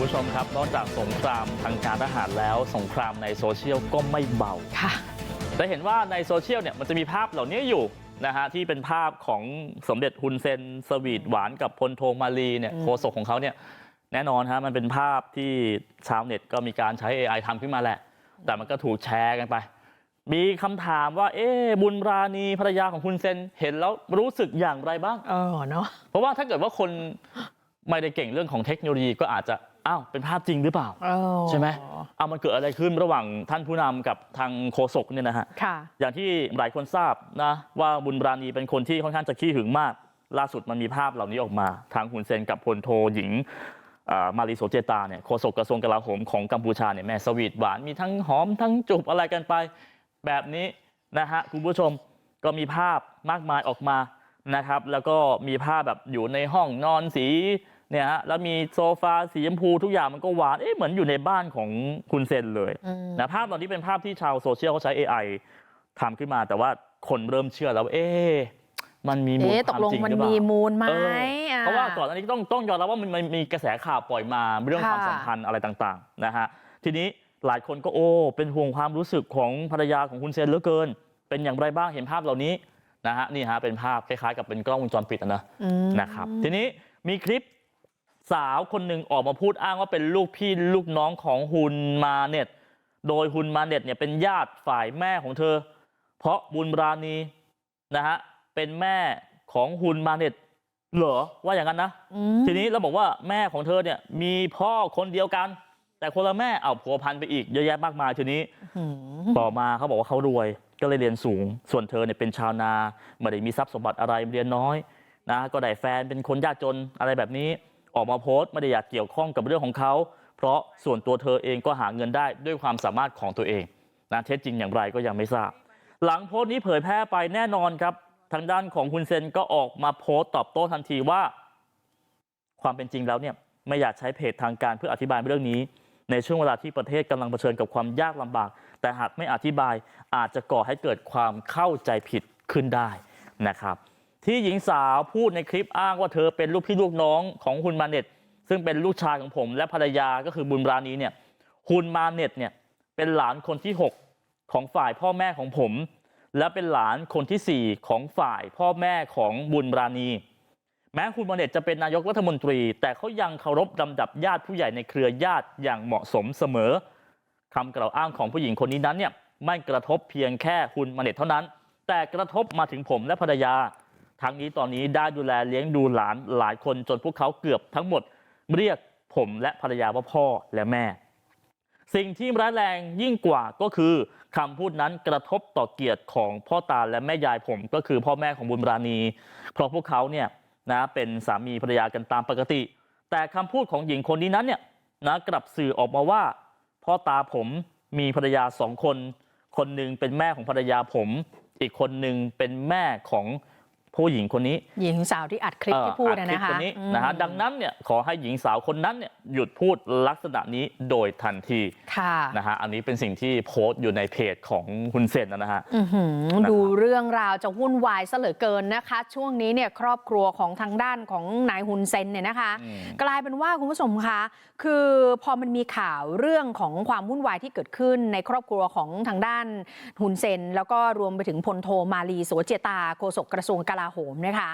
คุณผู้ชมครับ นอกจากสงครามทางการทหารแล้ว สงครามในโซเชียลก็ไม่เบาค่ะจะเห็นว่าในโซเชียลเนี่ยมันจะมีภาพเหล่านี้อยู่นะฮะที่เป็นภาพของสมเด็จฮุนเซนสวีทหวานกับพลโทมาลีเนี่ยอืมโฆษกของเขาเนี่ยแน่นอนฮะมันเป็นภาพที่ชาวเน็ตก็มีการใช้ AI ทำขึ้นมาแหละ แต่มันก็ถูกแชร์กันไป มีคำถามว่า เอ๊ะบุญราณีภรรยาของฮุนเซนเห็นแล้วรู้สึกอย่างไรบ้างเออเนาะเพราะว่าถ้าเกิดว่าคน ไม่ได้เก่งเรื่องของเทคโนโลยีก็อาจจะอ้าวเป็นภาพจริงหรือเปล่าเออใช่ไหมเอามันเกิดอะไรขึ้นระหว่างท่านผู้นำกับทางโฆษกเนี่ยนะฮะค่ะอย่างที่หลายคนทราบนะว่าบุญราณีเป็นคนที่ค่อนข้างจะขี้หึงมาก ล่าสุดมันมีภาพเหล่านี้ออกมา ทางฮุนเซนกับพลโทหญิงอ่ามารีโซเจตาเนี่ยโฆษกกระทรวงกลาโหมของกัมพูชาเนี่ยแม่สวีทหวานมีทั้งหอมทั้งจูบอะไรกันไป แบบนี้นะฮะคุณผู้ชมก็มีภาพมากมายออกมา นะครับแล้วก็มีภาพแบบอยู่ในห้องนอนสีเนี่ยฮะแล้วมีโซฟาสีชมพูทุกอย่างมันก็หวานเอ๊ะเหมือนอยู่ในบ้านของคุณเซนเลยอืมนะภาพเหล่านี้เป็นภาพที่ชาวโซเชียลเขาใช้ AI ทำขึ้นมา แต่ว่าคนเริ่มเชื่อแล้วว่าเอ๊ะมันมีมูลเอ๊ะคตวากมลงจริงมันหรือเปล่ามีมูลไหมเอออ่เพราะว่าก่อนอันนี้ต้องต้องยอมรับว่ามันมันมีกระแสข่าวปล่อยมาเรื่องความค่ะสัมพันธ์อะไรต่างๆนะฮะทีนี้หลายคนก็โอ้เป็นห่วงความรู้สึกของภรรยาของคุณเซนเหลือเกิน เป็นอย่างไรบ้างเห็นภาพเหล่านี้ นะฮะนี่ฮะเป็นภาพคล้ายๆกับเป็นกล้องวงจรปิดอะนะอืมนะครับทีนี้มีคลิปสาวคนหนึ่งออกมาพูดอ้างว่าเป็นลูกพี่ลูกน้องของฮุนมาเน็ต โดยฮุนมาเน็ตเนี่ยเป็นญาติฝ่ายแม่ของเธอ เพราะบุญราณีนะฮะเป็นแม่ของฮุนมาเน็ตเหรอว่าอย่างนั้นนะอืมทีนี้เราบอกว่าแม่ของเธอเนี่ยมีพ่อคนเดียวกัน แต่คนละแม่เอาผัวพันไปอีกเยอะแยะมากมายทีนี้อืมต่อมาเขาบอกว่าเขารวย ก็เลยเรียนสูง ส่วนเธอเนี่ยเป็นชาวนาไม่ได้มีทรัพย์สมบัติอะไรเรียนน้อยนะก็ได้แฟนเป็นคนยากจนอะไรแบบนี้ ออกมาโพสต์ไม่ได้อยากเกี่ยวข้องกับเรื่องของเขา เพราะส่วนตัวเธอเองก็หาเงินได้ด้วยความสามารถของตัวเองนะเท็จจริงอย่างไรก็ยังไม่ทราบ หลังโพสต์นี้เผยแพร่ไปแน่นอนครับ ทางด้านของคุณเซนก็ออกมาโพสต์ตอบโต้ทันทีว่า ความเป็นจริงแล้วเนี่ยไม่อยากใช้เพจทางการเพื่ออธิบายเรื่องนี้ ในช่วงเวลาที่ประเทศกำลังเผชิญกับความยากลำบาก แต่หากไม่อธิบายอาจจะก่อให้เกิดความเข้าใจผิดขึ้นได้นะครับ ที่หญิงสาวพูดในคลิปอ้างว่าเธอเป็นลูกพี่ลูกน้องของฮุนมาเน็ต ซึ่งเป็นลูกชายของผมและภรรยาก็คือบุญรานีเนี่ยฮุนมาเน็ตเนี่ยเป็นหลานคนที่ 6 ของฝ่ายพ่อแม่ของผม และเป็นหลานคนทีสี่4 ของฝ่ายพ่อแม่ของบุญรานี แม้คุณมาเน็ตจะเป็นนายกรัฐมนตรี แต่เขายังเคารพลำดับญาติผู้ใหญ่ในเครือญาติอย่างเหมาะสมเสมอคำกล่าวอ้างของผู้หญิงคนนี้นั้นเนี่ยไม่กระทบเพียงแค่คุณมาเน็ตเท่านั้น แต่กระทบมาถึงผมและภรรยา ทั้งนี้ตอนนี้ได้ดูแลเลี้ยงดูหลานหลายคนจนพวกเขาเกือบทั้งหมดเรียกผมและภรรยาว่าพ่อและแม่ สิ่งที่ร้ายแรงยิ่งกว่าก็คือคำพูดนั้นกระทบต่อเกียรติของพ่อตาและแม่ยายผมก็คือพ่อแม่ของบุญราณี เพราะพวกเขาเนี่ย นะเป็นสามีภรรยากันตามปกติ แต่คำพูดของหญิงคนนี้นั้นเนี่ยนะกลับสื่อออกมาว่าพ่อตาผมมีภรรยาสองคน คนหนึ่งเป็นแม่ของภรรยาผม อีกคนหนึ่งเป็นแม่ของ ผู้หญิงคนนี้หญิงสาวที่อัดคลิปที่พูดเอ่อนะอัลิปนะคะคนนี้อืมนะฮะดังนั้นเนี่ยขอให้หญิงสาวคนนั้นเนี่ยหยุดพูดลักษณะนี้โดยทันทีค่ะนะฮะอันนี้เป็นสิ่งที่โพสต์อยู่ในเพจของคุณเซนนะฮะอื้อหือนะครับดูเรื่องราวจะวุ่นวายซะเหลือเกินนะคะ ช่วงนี้เนี่ยครอบครัวของทางด้านของนายฮุนเซนเนี่ยนะคะอืมกลายเป็นว่าคุณผู้ชมคะคือพอมันมีข่าวเรื่องของความวุ่นวายที่เกิดขึ้นในครอบครัวของทางด้านฮุนเซน แล้วก็รวมไปถึงพลโทมาลีโสเจตาโฆษกกระทรวงกลาโหมนะคะ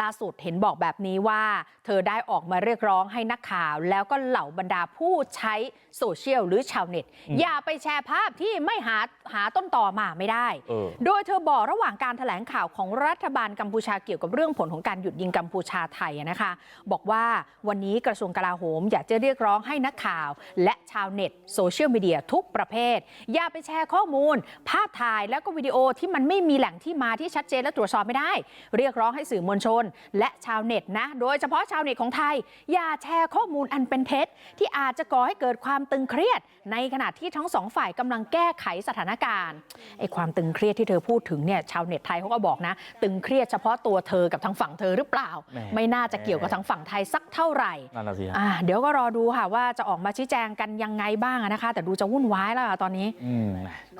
ล่าสุดเห็นบอกแบบนี้ว่า เธอได้ออกมาเรียกร้องให้นักข่าว แล้วก็เหล่าบรรดาผู้ใช้โซเชียลหรือชาวเน็ต อย่าไปแชร์ภาพที่ไม่หาหาต้นต่อมาไม่ได้เออโดยเธอบอกระหว่างการถแถลงข่าวของรัฐบาลกัมพูชาเกี่ยวกับเรื่องผลของการหยุดยิงกัมพูชาไทยอะนะคะ บอกว่าวันนี้กระทรวงกลาโหม อยากจะเรียกร้องให้นักข่าว และชาวเน็ตโซเชียลมีเดียทุกประเภท อย่าไปแชร์ข้อมูล ภาพถ่ายแล้วก็วิดีโอที่มันไม่มีแหล่งที่มาที่ชัดเจนและตรวจสอบไม่ได้เรียกร้องให้สื่อมวลชน และชาวเน็ตนะ โดยเฉพาะชาวเน็ตของไทย อย่าแชร์ข้อมูลอันเป็นเท็จ ที่อาจจะก่อให้เกิดความตึงเครียด ในขณะที่ทั้งสองฝ่ายกำลังแก้ไขสถานการณ์ไอ้ความตึงเครียดที่เธอพูดถึงเนี่ยชาวเน็ตไทยเขาก็บอกนะ ตึงเครียดเฉพาะตัวเธอกับทางฝั่งเธอหรือเปล่าแหมไม่น่าจะเกี่ยวกับทางฝั่งไทยสักเท่าไหร่นั่นน่ะสิฮะอ่าเดี๋ยวก็รอดูค่ะว่าจะออกมาชี้แจงกันยังไงบ้างอะนะคะ แต่ดูจะวุ่นวายแล้วอะตอนนี้อืม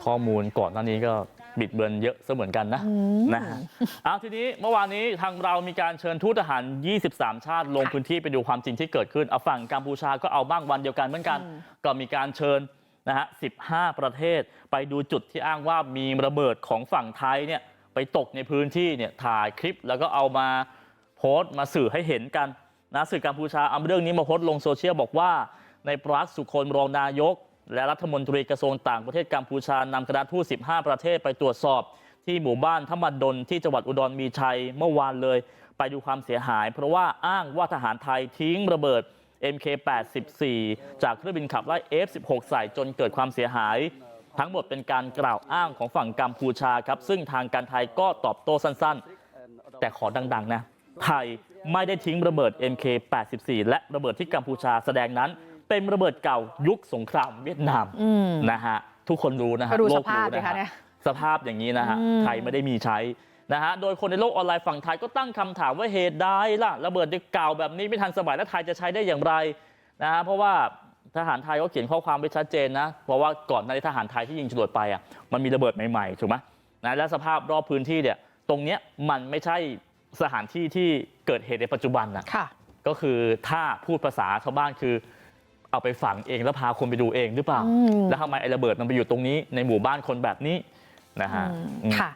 ข้อมูลก่อนหน้านี้ก็ บิดเบือนเยอะเสมือนกันนะอืมนะฮะเอาทีนี้เมื่อวานนี้ทางเรามีการเชิญทูตทหาร 23 ชาติลงค่ะพื้นที่ไปดูความจริงที่เกิดขึ้นเอาฝั่งกัมพูชาก็เอาบ้างวันเดียวกันเหมือนกันอืมก็มีการเชิญนะฮะ 15 ประเทศไปดูจุดที่อ้างว่ามีระเบิดของฝั่งไทยเนี่ยไปตกในพื้นที่เนี่ยถ่ายคลิปแล้วก็เอามาโพสต์มาสื่อให้เห็นกันนะสื่อกัมพูชาเอาเรื่องนี้มาโพสต์ลงโซเชียลบอกว่าในปรักสุคนรองนายก และรัฐมนตรีกระทรวงต่างประเทศกัมพูชานำคณะทูต15ประเทศไปตรวจสอบที่หมู่บ้านธรรมดลที่จังหวัดอุดรมีชัยเมื่อวานเลย ไปดูความเสียหาย เพราะว่าอ้างว่าทหารไทยทิ้งระเบิด MK84 จากเครื่องบินขับไล่ F16 ใส่จนเกิดความเสียหาย ทั้งหมดเป็นการกล่าวอ้างของฝั่งกัมพูชาครับ ซึ่งทางการไทยก็ตอบโต้สั้นๆ แต่ขอดัง ๆ นะ ไทยไม่ได้ทิ้งระเบิด MK84 และระเบิดที่กัมพูชาแสดงนั้น เป็นระเบิดเก่ายุคสงครามเวียดนามอืมนะฮะทุกคนรู้นะฮะก็ดูโลสกภาพรู้ดินะคะฮะเนี่ยสภาพอย่างนี้นะฮะอืมไทยไม่ได้มีใช้นะฮะโดยคนในโลกออนไลน์ฝั่งไทยก็ตั้งคำถามว่าเหตุใดล่ะระเบิดเก่าแบบนี้ไม่ทันสมัยแล้วไทยจะใช้ได้อย่างไรนะฮะเพราะว่าทหารไทยก็เขียนข้อความไว้ชัดเจนนะเพราะว่าก่อนหน้านี้ทหารไทยที่ยิงจรวดไปอะมันมีระเบิดใหม่ๆถูกไหมนะและสภาพรอบพื้นที่เนี่ยตรงเนี้ยมันไม่ใช่สถานที่ที่เกิดเหตุในปัจจุบันนะค่ะก็คือถ้าพูดภาษาชาวบ้านคือ เอาไปฝังเองแล้วพาคนไปดูเองหรือเปล่าอืมแล้วทำไมไอ้ระเบิดมันไปอยู่ตรงนี้ในหมู่บ้านคนแบบนี้นะฮะอืมอืมค่ะ